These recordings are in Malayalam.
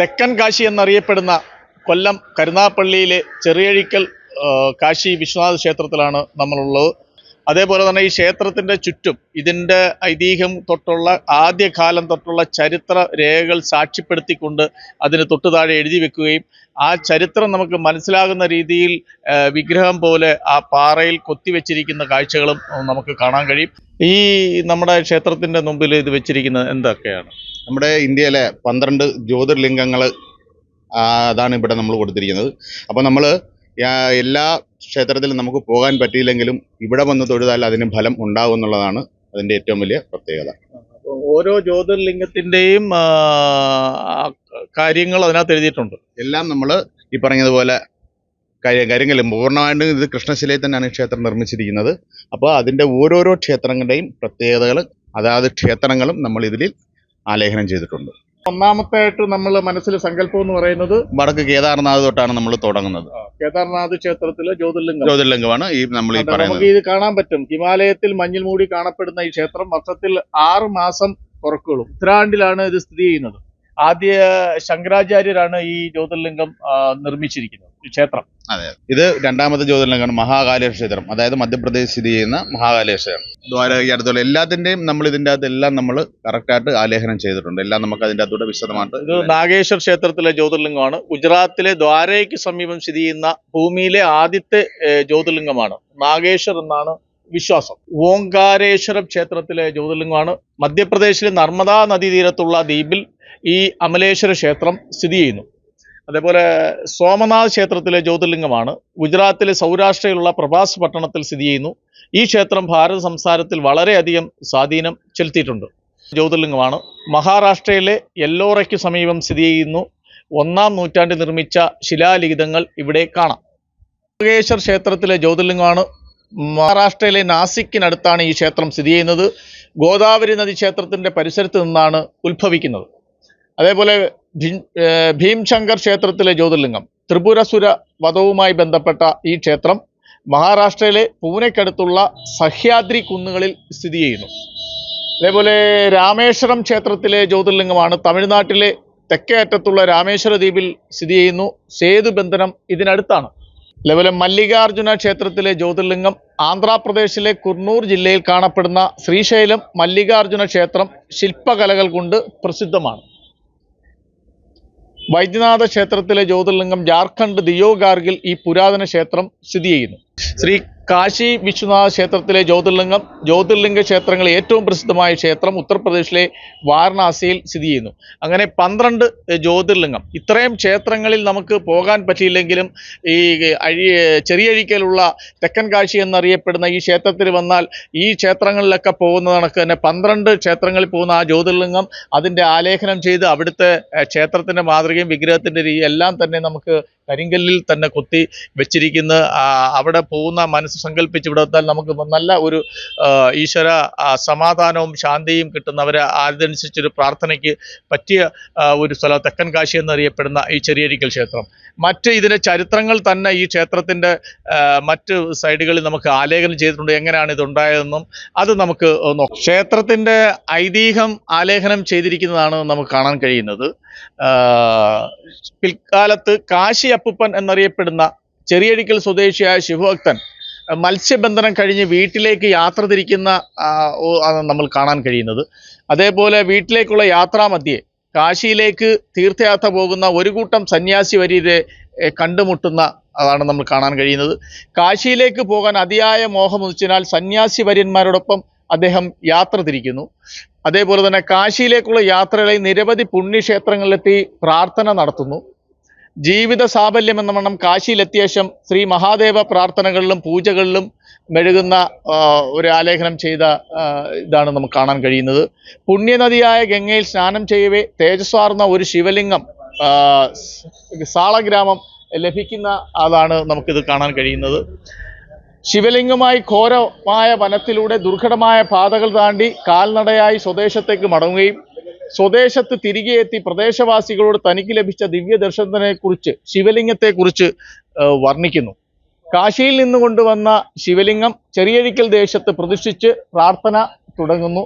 തെക്കൻ കാശി എന്നറിയപ്പെടുന്ന കൊല്ലം കരുനാഗപ്പള്ളിയിലെ ചെറിയഴിക്കൽ കാശി വിശ്വനാഥ ക്ഷേത്രത്തിലാണ് നമ്മളുള്ളത്. അതേപോലെ തന്നെ ഈ ക്ഷേത്രത്തിന്റെ ചുറ്റും ഇതിന്റെ ഐതിഹ്യം തൊട്ടുള്ള ആദ്യകാലം തൊട്ടുള്ള ചരിത്ര രേഖകൾ സാക്ഷ്യപ്പെടുത്തിക്കൊണ്ട് അതിന് തൊട്ടു താഴെ എഴുതി വെക്കുകയും ആ ചരിത്രം നമുക്ക് മനസ്സിലാകുന്ന രീതിയിൽ വിഗ്രഹം പോലെ ആ പാറയിൽ കൊത്തിവെച്ചിരിക്കുന്ന കാഴ്ചകളും നമുക്ക് കാണാൻ കഴിയും. ഈ നമ്മുടെ ക്ഷേത്രത്തിന്റെ മുമ്പിൽ ഇത് വെച്ചിരിക്കുന്നത് എന്തൊക്കെയാണ്? നമ്മുടെ ഇന്ത്യയിലെ പന്ത്രണ്ട് ജ്യോതിർലിംഗങ്ങൾ അതാണ് ഇവിടെ നമ്മൾ കൊടുത്തിരിക്കുന്നത്. അപ്പോൾ നമ്മൾ എല്ലാ ക്ഷേത്രത്തിലും നമുക്ക് പോകാൻ പറ്റിയില്ലെങ്കിലും ഇവിടെ വന്ന് തൊഴുതാൽ അതിന് ഫലം ഉണ്ടാകും എന്നുള്ളതാണ് അതിന്റെ ഏറ്റവും വലിയ പ്രത്യേകത. ഓരോ ജ്യോതിർലിംഗത്തിന്റെയും കാര്യങ്ങൾ അതിനകത്ത് എഴുതിയിട്ടുണ്ട്. എല്ലാം നമ്മൾ ഈ പറഞ്ഞതുപോലെ കാര്യങ്ങളും പൂർണമായിട്ടും ഇത് കൃഷ്ണശിലയിൽ തന്നെയാണ് ഈ ക്ഷേത്രം നിർമ്മിച്ചിരിക്കുന്നത്. അപ്പോൾ അതിന്റെ ഓരോരോ ക്ഷേത്രങ്ങളുടെയും പ്രത്യേകതകൾ അതാത് ക്ഷേത്രങ്ങളും നമ്മൾ ഇതിൽ ആലേഖനം ചെയ്തിട്ടുണ്ട്. ഒന്നാമത്തായിട്ട് നമ്മൾ മനസ്സിൽ സങ്കല്പം എന്ന് പറയുന്നത് വടക്ക് കേദാർനാഥ് തൊട്ടാണ് നമ്മൾ തുടങ്ങുന്നത്. കേദാർനാഥ് ക്ഷേത്രത്തിലെ ജ്യോതിർലിംഗം. ജ്യോതിർലിംഗമാണ് ഈ നമ്മൾ ഈ പറയുന്നത്. നമുക്ക് ഇത് കാണാൻ പറ്റും. ഹിമാലയത്തിൽ മഞ്ഞിൽ മൂടി കാണപ്പെടുന്ന ഈ ക്ഷേത്രം വർഷത്തിൽ ആറ് മാസം തുറക്കുള്ളൂ. ഉത്തരാഖണ്ഡിലാണ് ഇത് സ്ഥിതി ചെയ്യുന്നത്. ആദ്യ ശങ്കരാചാര്യരാണ് ഈ ജ്യോതിർലിംഗം നിർമ്മിച്ചിരിക്കുന്നത്. ഈ അതെ. ഇത് രണ്ടാമത്തെ ജ്യോതിർലിംഗമാണ് മഹാകാലേശ്വര ക്ഷേത്രം. അതായത് മധ്യപ്രദേശ് സ്ഥിതി ചെയ്യുന്ന മഹാകാലേശ്വര. ദ്വാര ഈ അടുത്തുള്ള എല്ലാത്തിന്റെയും നമ്മൾ ഇതിന്റെ അകത്ത് എല്ലാം നമ്മൾ കറക്റ്റായിട്ട് ആലേഖനം ചെയ്തിട്ടുണ്ട്. എല്ലാം നമുക്ക് അതിന്റെ അകത്തൂടെ വിശദമായിട്ട് ഇത് നാഗേശ്വർ ക്ഷേത്രത്തിലെ ജ്യോതിർലിംഗമാണ്. ഗുജറാത്തിലെ ദ്വാരയ്ക്ക് സമീപം സ്ഥിതി ചെയ്യുന്ന ഭൂമിയിലെ ആദ്യത്തെ ജ്യോതിർലിംഗമാണ്. നാഗേശ്വർ എന്നാണ് വിശ്വാസം. ഓങ്കാരേശ്വരം ക്ഷേത്രത്തിലെ ജ്യോതിർലിംഗമാണ്. മധ്യപ്രദേശിലെ നർമ്മദാ നദീതീരത്തുള്ള ദ്വീപിൽ ഈ അമലേശ്വര ക്ഷേത്രം സ്ഥിതി ചെയ്യുന്നു. അതേപോലെ സോമനാഥ് ക്ഷേത്രത്തിലെ ജ്യോതിർലിംഗമാണ്. ഗുജറാത്തിലെ സൗരാഷ്ട്രയിലുള്ള പ്രഭാസ് പട്ടണത്തിൽ സ്ഥിതി ചെയ്യുന്നു. ഈ ക്ഷേത്രം ഭാരത സംസാരത്തിൽ വളരെയധികം സ്വാധീനം ചെലുത്തിയിട്ടുണ്ട്. ജ്യോതിർലിംഗമാണ്. മഹാരാഷ്ട്രയിലെ എല്ലോറയ്ക്ക് സമീപം സ്ഥിതി ചെയ്യുന്നു. ഒന്നാം നൂറ്റാണ്ടിൽ നിർമ്മിച്ച ശിലാലിഖിതങ്ങൾ ഇവിടെ കാണാം. യോഗേശ്വർ ക്ഷേത്രത്തിലെ ജ്യോതിർലിംഗമാണ്. മഹാരാഷ്ട്രയിലെ നാസിക്കിനടുത്താണ് ഈ ക്ഷേത്രം സ്ഥിതി ചെയ്യുന്നത്. ഗോദാവരി നദി ക്ഷേത്രത്തിന്റെ പരിസരത്ത് നിന്നാണ് ഉത്ഭവിക്കുന്നത്. അതേപോലെ ഭീംശങ്കർ ക്ഷേത്രത്തിലെ ജ്യോതിർലിംഗം. ത്രിപുരസുര വധവുമായി ബന്ധപ്പെട്ട ഈ ക്ഷേത്രം മഹാരാഷ്ട്രയിലെ പൂനെക്കടുത്തുള്ള സഹ്യാദ്രി കുന്നുകളിൽ സ്ഥിതി ചെയ്യുന്നു. അതേപോലെ രാമേശ്വരം ക്ഷേത്രത്തിലെ ജ്യോതിർലിംഗമാണ് തമിഴ്നാട്ടിലെ തെക്കേ അറ്റത്തുള്ള രാമേശ്വര ദ്വീപിൽ സ്ഥിതി ചെയ്യുന്നു. സേതുബന്ധനം ഇതിനടുത്താണ്. അതേപോലെ മല്ലികാർജുന ക്ഷേത്രത്തിലെ ജ്യോതിർലിംഗം ആന്ധ്രാപ്രദേശിലെ കുർണൂർ ജില്ലയിൽ കാണപ്പെടുന്ന ശ്രീശൈലം മല്ലികാർജുന ക്ഷേത്രം ശില്പകലകൾ കൊണ്ട് പ്രസിദ്ധമാണ്. വൈദ്യനാഥ ക്ഷേത്രത്തിലെ ജ്യോതിർലിംഗം ജാർഖണ്ഡ് ദിയോഗാർഗിൽ ഈ പുരാതന ക്ഷേത്രം സ്ഥിതി ചെയ്യുന്നു. ശ്രീ കാശി വിശ്വനാഥ ക്ഷേത്രത്തിലെ ജ്യോതിർലിംഗം ജ്യോതിർലിംഗ ക്ഷേത്രങ്ങളിൽ ഏറ്റവും പ്രസിദ്ധമായ ക്ഷേത്രം ഉത്തർപ്രദേശിലെ വാരണാസിയിൽ സ്ഥിതി ചെയ്യുന്നു. അങ്ങനെ പന്ത്രണ്ട് ജ്യോതിർലിംഗം. ഇത്രയും ക്ഷേത്രങ്ങളിൽ നമുക്ക് പോകാൻ പറ്റിയില്ലെങ്കിലും ഈ അഴി ചെറിയഴിക്കലുള്ള തെക്കൻ കാശി എന്നറിയപ്പെടുന്ന ഈ ക്ഷേത്രത്തിൽ വന്നാൽ ഈ ക്ഷേത്രങ്ങളിലൊക്കെ പോകുന്ന കണക്ക് തന്നെ പന്ത്രണ്ട് ക്ഷേത്രങ്ങളിൽ പോകുന്ന ആ ജ്യോതിർലിംഗം അതിന്റെ ആലേഖനം ചെയ്ത് അവിടുത്തെ ക്ഷേത്രത്തിന്റെ മാതൃകയും വിഗ്രഹത്തിന്റെ രീതി എല്ലാം തന്നെ നമുക്ക് കരിങ്കല്ലിൽ തന്നെ കൊത്തി വെച്ചിരിക്കുന്ന അവിടെ പോകുന്ന മനസ്സ് സങ്കല്പിച്ച് ഇവിടെ എത്താൻ നമുക്ക് നല്ല ഒരു ഈശ്വര സമാധാനവും ശാന്തിയും കിട്ടുന്നവരെ അതനുസരിച്ചൊരു പ്രാർത്ഥനയ്ക്ക് പറ്റിയ ഒരു സ്ഥലം തെക്കൻ കാശി എന്നറിയപ്പെടുന്ന ഈ ചെറിയരിക്കൽ ക്ഷേത്രം. മറ്റ് ഇതിന്റെ ചരിത്രങ്ങൾ തന്നെ ഈ ക്ഷേത്രത്തിന്റെ മറ്റ് സൈഡുകളിൽ നമുക്ക് ആലേഖനം ചെയ്തിട്ടുണ്ട്. എങ്ങനെയാണ് ഇതുണ്ടായതെന്നും അത് നമുക്ക് ക്ഷേത്രത്തിന്റെ ഐതിഹ്യം ആലേഖനം ചെയ്തിരിക്കുന്നതാണ് നമുക്ക് കാണാൻ കഴിയുന്നത്. പിൽക്കാലത്ത് കാശി അപ്പുപ്പൻ എന്നറിയപ്പെടുന്ന ചെറിയഴിക്കൽ സ്വദേശിയായ ശിവഭക്തൻ മത്സ്യബന്ധനം കഴിഞ്ഞ് വീട്ടിലേക്ക് യാത്ര തിരിക്കുന്ന നമ്മൾ കാണാൻ കഴിയുന്നത്. അതേപോലെ വീട്ടിലേക്കുള്ള യാത്രാമധ്യേ കാശിയിലേക്ക് തീർത്ഥയാത്ര പോകുന്ന ഒരു കൂട്ടം സന്യാസി വരിയെ കണ്ടുമുട്ടുന്ന അതാണ് നമ്മൾ കാണാൻ കഴിയുന്നത്. കാശിയിലേക്ക് പോകാൻ അതിയായ മോഹമുദിച്ചതിനാൽ സന്യാസി വര്യന്മാരോടൊപ്പം അദ്ദേഹം യാത്ര തിരിക്കുന്നു. അതേപോലെ തന്നെ കാശിയിലേക്കുള്ള യാത്രകളിൽ നിരവധി പുണ്യക്ഷേത്രങ്ങളിലെത്തി പ്രാർത്ഥന നടത്തുന്നു. ജീവിത സാഫല്യം എന്ന വണ്ണം കാശിയിലെത്തിയ ശേഷം ശ്രീ മഹാദേവ പ്രാർത്ഥനകളിലും പൂജകളിലും മെഴുകുന്ന ഒരു ആലേഖനം ചെയ്ത ഇതാണ് നമുക്ക് കാണാൻ കഴിയുന്നത്. പുണ്യനദിയായ ഗംഗയിൽ സ്നാനം ചെയ്യവേ തേജസ്വാർന്ന ഒരു ശിവലിംഗം സാളഗ്രാമം ലഭിക്കുന്ന അതാണ് നമുക്കിത് കാണാൻ കഴിയുന്നത്. ശിവലിംഗമായി ഘോരമായ വനത്തിലൂടെ ദുർഘടമായ പാതകൾ താണ്ടി കാൽനടയായി സ്വദേശത്തേക്ക് മടങ്ങുകയും സ്വദേശത്ത് തിരികെ എത്തി പ്രദേശവാസികളോട് തനിക്ക് ലഭിച്ച ദിവ്യ ദർശനത്തെക്കുറിച്ച് ശിവലിംഗത്തെക്കുറിച്ച് കുറിച്ച് വർണിക്കുന്നു. കാശിയിൽ നിന്ന് കൊണ്ടുവന്ന ശിവലിംഗം ചെറിയഴിക്കൽ ദേശത്ത് പ്രതിഷ്ഠിച്ച് പ്രാർത്ഥന തുടങ്ങുന്നു.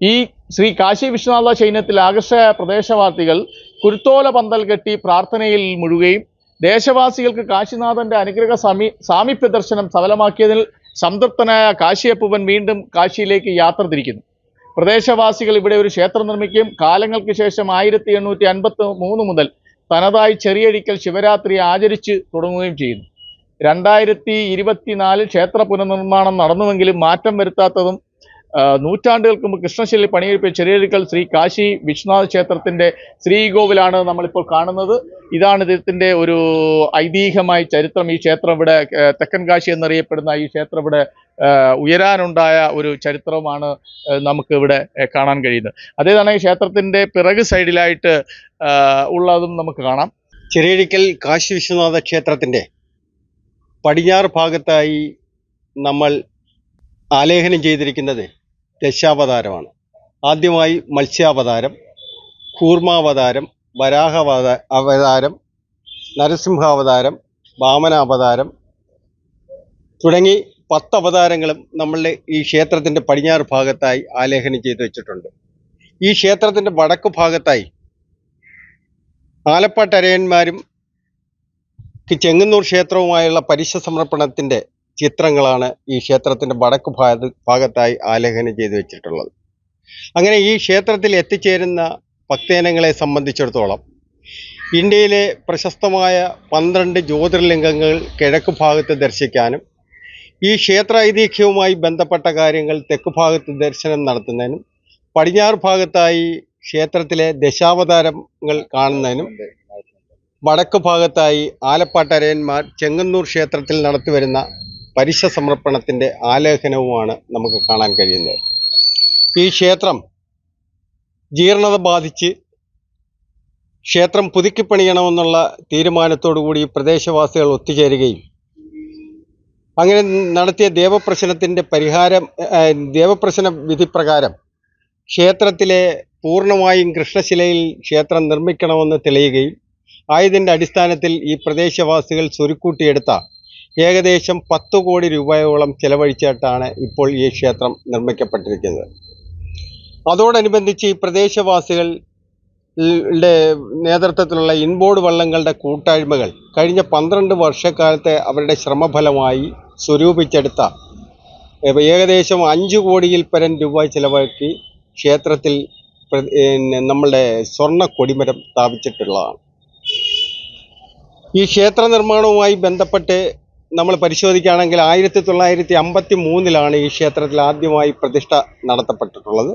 ഈ ശ്രീ കാശി വിശ്വനാഥ ചൈന്യത്തിൽ ആകർഷക പ്രദേശവാസികൾ കുരുത്തോല പന്തൽ കെട്ടി പ്രാർത്ഥനയിൽ മുഴുകുകയും ദേശവാസികൾക്ക് കാശിനാഥന്റെ അനുഗ്രഹ സമീ സാമീപ്യ ദർശനം സഫലമാക്കിയതിൽ സംതൃപ്തനായ കാശിയപ്പൂവൻ വീണ്ടും കാശിയിലേക്ക് യാത്ര തിരിക്കുന്നു. പ്രദേശവാസികൾ ഇവിടെ ഒരു ക്ഷേത്രം നിർമ്മിക്കുകയും കാലങ്ങൾക്ക് ശേഷം ആയിരത്തി എണ്ണൂറ്റി അൻപത്തി മൂന്ന് മുതൽ തനതായി ചെറിയഴിക്കൽ ശിവരാത്രി ആചരിച്ച് തുടങ്ങുകയും ചെയ്യുന്നു. രണ്ടായിരത്തി ഇരുപത്തിനാലിൽ ക്ഷേത്ര പുനർനിർമ്മാണം നടന്നുവെങ്കിലും മാറ്റം വരുത്താത്തതും നൂറ്റാണ്ടുകൾക്ക് മുമ്പ് കൃഷ്ണശൈലി പണിയെടുപ്പിച്ച ചെറിയഴിക്കൽ ശ്രീ കാശി വിശ്വനാഥ ക്ഷേത്രത്തിന്റെ ശ്രീകോവിലാണ് നമ്മളിപ്പോൾ കാണുന്നത്. ഇതാണ് ഇതിന്റെ ഒരു ഐതിഹ്യമായി ചരിത്രം. ഈ ക്ഷേത്രം ഇവിടെ തെക്കൻ കാശി എന്നറിയപ്പെടുന്ന ഈ ക്ഷേത്രം ഇവിടെ ഉയരാനുണ്ടായ ഒരു ചരിത്രമാണ് നമുക്ക് ഇവിടെ കാണാൻ കഴിയുന്നത്. അതേതാണ് ഈ ക്ഷേത്രത്തിന്റെ പിറക് സൈഡിലായിട്ട് ഉള്ളതും നമുക്ക് കാണാം. ചെറിയഴിക്കൽ കാശി വിശ്വനാഥ ക്ഷേത്രത്തിന്റെ പടിഞ്ഞാറ് ഭാഗത്തായി നമ്മൾ ആലേഖനം ചെയ്തിരിക്കുന്നത് ദശാവതാരമാണ്. ആദ്യമായി മത്സ്യാവതാരം കൂർമാവതാരം വരാഹവത അവതാരം നരസിംഹാവതാരം വാമനാവതാരം തുടങ്ങി പത്ത് അവതാരങ്ങളും നമ്മളുടെ ഈ ക്ഷേത്രത്തിന്റെ പടിഞ്ഞാറ് ഭാഗത്തായി ആലേഖനം ചെയ്തു വെച്ചിട്ടുണ്ട്. ഈ ക്ഷേത്രത്തിന്റെ വടക്ക് ഭാഗത്തായി ആലപ്പാട്ടരയന്മാരും ചെങ്ങന്നൂർ ക്ഷേത്രവുമായുള്ള പരിശ സമർപ്പണത്തിന്റെ ചിത്രങ്ങളാണ് ഈ ക്ഷേത്രത്തിന്റെ വടക്ക് ഭാഗത്ത് ഭാഗത്തായി ആലേഖനം ചെയ്തു വെച്ചിട്ടുള്ളത്. അങ്ങനെ ഈ ക്ഷേത്രത്തിൽ എത്തിച്ചേരുന്ന ഭക്തജനങ്ങളെ സംബന്ധിച്ചിടത്തോളം ഇന്ത്യയിലെ പ്രശസ്തമായ പന്ത്രണ്ട് ജ്യോതിർലിംഗങ്ങൾ കിഴക്ക് ഭാഗത്ത് ദർശിക്കാനും ഈ ക്ഷേത്ര ഐതിഹ്യവുമായി ബന്ധപ്പെട്ട കാര്യങ്ങൾ തെക്ക് ഭാഗത്ത് ദർശനം നടത്തുന്നതിനും പടിഞ്ഞാറ് ഭാഗത്തായി ക്ഷേത്രത്തിലെ ദശാവതാരങ്ങൾ കാണുന്നതിനും വടക്ക് ഭാഗത്തായി ആലപ്പാട്ടരയന്മാർ ചെങ്ങന്നൂർ ക്ഷേത്രത്തിൽ നടത്തിവരുന്ന പരിശ സമർപ്പണത്തിന്റെ ആലേഖനവുമാണ് നമുക്ക് കാണാൻ കഴിയുന്നത്. ഈ ക്ഷേത്രം ജീർണത ബാധിച്ച് ക്ഷേത്രം പുതുക്കിപ്പണിയണമെന്നുള്ള തീരുമാനത്തോടു കൂടി പ്രദേശവാസികൾ ഒത്തുചേരുകയും അങ്ങനെ നടത്തിയ ദേവപ്രശ്നത്തിന്റെ പരിഹാരം ദേവപ്രശ്ന വിധിപ്രകാരം ക്ഷേത്രത്തിലെ പൂർണമായും കൃഷ്ണശിലയിൽ ക്ഷേത്രം നിർമ്മിക്കണമെന്ന് തെളിയുകയും ആയതിന്റെ അടിസ്ഥാനത്തിൽ ഈ പ്രദേശവാസികൾ സ്വരുക്കൂട്ടിയെടുത്ത ഏകദേശം പത്ത് കോടി രൂപയോളം ചെലവഴിച്ചിട്ടാണ് ഇപ്പോൾ ഈ ക്ഷേത്രം നിർമ്മിക്കപ്പെട്ടിരിക്കുന്നത്. അതോടനുബന്ധിച്ച് ഈ പ്രദേശവാസികൾ നേതൃത്വത്തിലുള്ള ഇൻബോർഡ് വള്ളങ്ങളുടെ കൂട്ടായ്മകൾ കഴിഞ്ഞ പന്ത്രണ്ട് വർഷക്കാലത്തെ അവരുടെ ശ്രമഫലമായി സ്വരൂപിച്ചെടുത്ത ഏകദേശം അഞ്ച് കോടിയിൽ പരം രൂപ ചിലവാക്കി ക്ഷേത്രത്തിൽ നമ്മളുടെ സ്വർണ കൊടിമരം സ്ഥാപിച്ചിട്ടുള്ളതാണ്. ഈ ക്ഷേത്ര നിർമ്മാണവുമായി ബന്ധപ്പെട്ട് നമ്മൾ പരിശോധിക്കുകയാണെങ്കിൽ ആയിരത്തി തൊള്ളായിരത്തി അമ്പത്തി മൂന്നിലാണ് ഈ ക്ഷേത്രത്തിൽ ആദ്യമായി പ്രതിഷ്ഠ നടത്തപ്പെട്ടിട്ടുള്ളത്.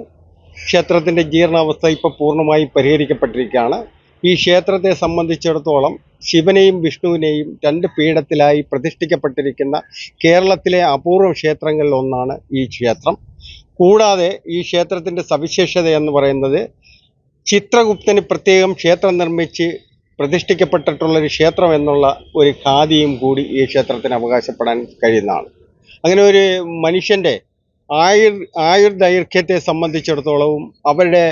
ക്ഷേത്രത്തിന്റെ ജീർണാവസ്ഥ ഇപ്പോൾ പൂർണമായും പരിഹരിക്കപ്പെട്ടിരിക്കുകയാണ്. ഈ ക്ഷേത്രത്തെ സംബന്ധിച്ചിടത്തോളം ശിവനെയും വിഷ്ണുവിനെയും രണ്ട് പീഠത്തിലായി പ്രതിഷ്ഠിക്കപ്പെട്ടിരിക്കുന്ന കേരളത്തിലെ അപൂർവ ക്ഷേത്രങ്ങളിൽ ഒന്നാണ് ഈ ക്ഷേത്രം. കൂടാതെ ഈ ക്ഷേത്രത്തിന്റെ സവിശേഷത എന്ന് പറയുന്നത് ചിത്രഗുപ്തന് പ്രത്യേകം ക്ഷേത്രം നിർമ്മിച്ച് പ്രതിഷ്ഠിക്കപ്പെട്ടിട്ടുള്ളൊരു ക്ഷേത്രം എന്നുള്ള ഒരു ഖാദിയും കൂടി ഈ ക്ഷേത്രത്തിന് അവകാശപ്പെടാൻ കഴിയുന്നതാണ്. അങ്ങനെ ഒരു മനുഷ്യന്റെ ആയുർ ആയുർദൈർഘ്യത്തെ സംബന്ധിച്ചിടത്തോളവും അവരുടെ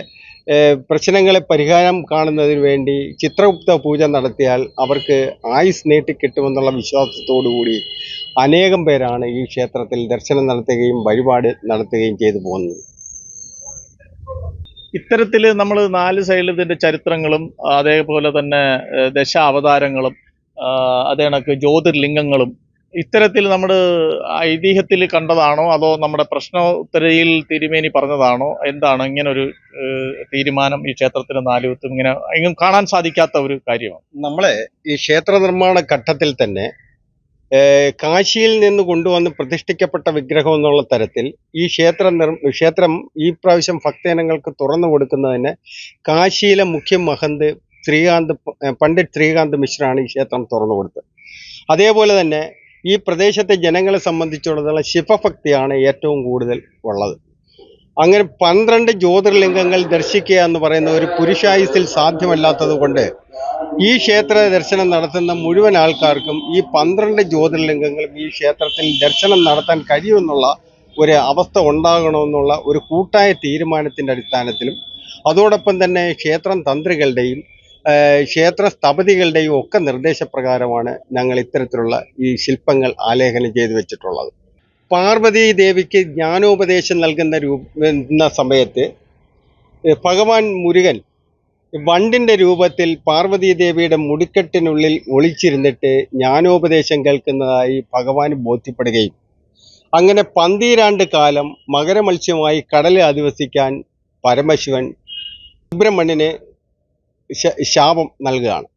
പ്രശ്നങ്ങളെ പരിഹാരം കാണുന്നതിന് വേണ്ടി ചിത്രഗുപ്ത പൂജ നടത്തിയാൽ അവർക്ക് ആയുസ് നീട്ടിക്കിട്ടുമെന്നുള്ള വിശ്വാസത്തോടു കൂടി അനേകം പേരാണ് ഈ ക്ഷേത്രത്തിൽ ദർശനം നടത്തുകയും വഴിപാട് നടത്തുകയും ചെയ്തു പോകുന്നത്. ഇത്തരത്തിൽ നമ്മൾ നാല് സൈഡിൽ ഇതിന്റെ ചരിത്രങ്ങളും അതേപോലെ തന്നെ ദശാവതാരങ്ങളും ആഹ്, അതേ കണക്ക് ജ്യോതിർലിംഗങ്ങളും ഇത്തരത്തിൽ നമ്മൾ ഐതിഹ്യത്തിൽ കണ്ടതാണോ? അതോ നമ്മുടെ പ്രശ്നോത്തരയിൽ തിരുമേനി പറഞ്ഞതാണോ? എന്താണ് ഇങ്ങനൊരു ഒരു തീരുമാനം ഈ ക്ഷേത്രത്തിന് നാലുവത്തും ഇങ്ങനെ കാണാൻ സാധിക്കാത്ത ഒരു കാര്യമാണ്? നമ്മളെ ഈ ക്ഷേത്ര നിർമ്മാണ ഘട്ടത്തിൽ തന്നെ കാശിയിൽ നിന്ന് കൊണ്ടുവന്ന് പ്രതിഷ്ഠിക്കപ്പെട്ട വിഗ്രഹം എന്നുള്ള തരത്തിൽ ഈ ക്ഷേത്രം ക്ഷേത്രം ഈ പ്രാവശ്യം ഭക്തജനങ്ങൾക്ക് തുറന്നു കൊടുക്കുന്നതിന് കാശിയിലെ മുഖ്യ മഹന്ത് ശ്രീകാന്ത് പണ്ഡിറ്റ് ശ്രീകാന്ത് മിശ്രാണ് ഈ ക്ഷേത്രം തുറന്നു കൊടുത്തത്. അതേപോലെ തന്നെ ഈ പ്രദേശത്തെ ജനങ്ങളെ സംബന്ധിച്ചിടത്തോളം ശിവഭക്തിയാണ് ഏറ്റവും കൂടുതൽ ഉള്ളത്. അങ്ങനെ പന്ത്രണ്ട് ജ്യോതിർലിംഗങ്ങൾ ദർശിക്കുക എന്ന് പറയുന്ന ഒരു പുരുഷായുസിൽ സാധ്യമല്ലാത്തത് കൊണ്ട് ഈ ക്ഷേത്ര ദർശനം നടത്തുന്ന മുഴുവൻ ആൾക്കാർക്കും ഈ പന്ത്രണ്ട് ജ്യോതിർലിംഗങ്ങളും ഈ ക്ഷേത്രത്തിൽ ദർശനം നടത്താൻ കഴിയുമെന്നുള്ള ഒരു അവസ്ഥ ഉണ്ടാകണമെന്നുള്ള ഒരു കൂട്ടായ തീരുമാനത്തിന്റെ അടിസ്ഥാനത്തിലും അതോടൊപ്പം തന്നെ ക്ഷേത്രം തന്ത്രികളുടെയും ക്ഷേത്ര സ്ഥപതികളുടെയും ഒക്കെ നിർദ്ദേശപ്രകാരമാണ് ഞങ്ങൾ ഇത്തരത്തിലുള്ള ഈ ശില്പങ്ങൾ ആലേഖനം ചെയ്തു വെച്ചിട്ടുള്ളത്. പാർവതി ദേവിക്ക് ജ്ഞാനോപദേശം നൽകുന്ന രൂപ സമയത്ത് ഭഗവാൻ മുരുകൻ വണ്ടിന്റെ രൂപത്തിൽ പാർവതീദേവിയുടെ മുടിക്കെട്ടിനുള്ളിൽ ഒളിച്ചിരുന്നിട്ട് ജ്ഞാനോപദേശം കേൾക്കുന്നതായി ഭഗവാൻ ബോധ്യപ്പെടുകയും അങ്ങനെ പന്തീരാണ്ട് കാലം മകരമത്സ്യമായി കടലിൽ അധിവസിക്കാൻ പരമശിവൻ സുബ്രഹ്മണ്യന് ശാപം നൽകുകയാണ്.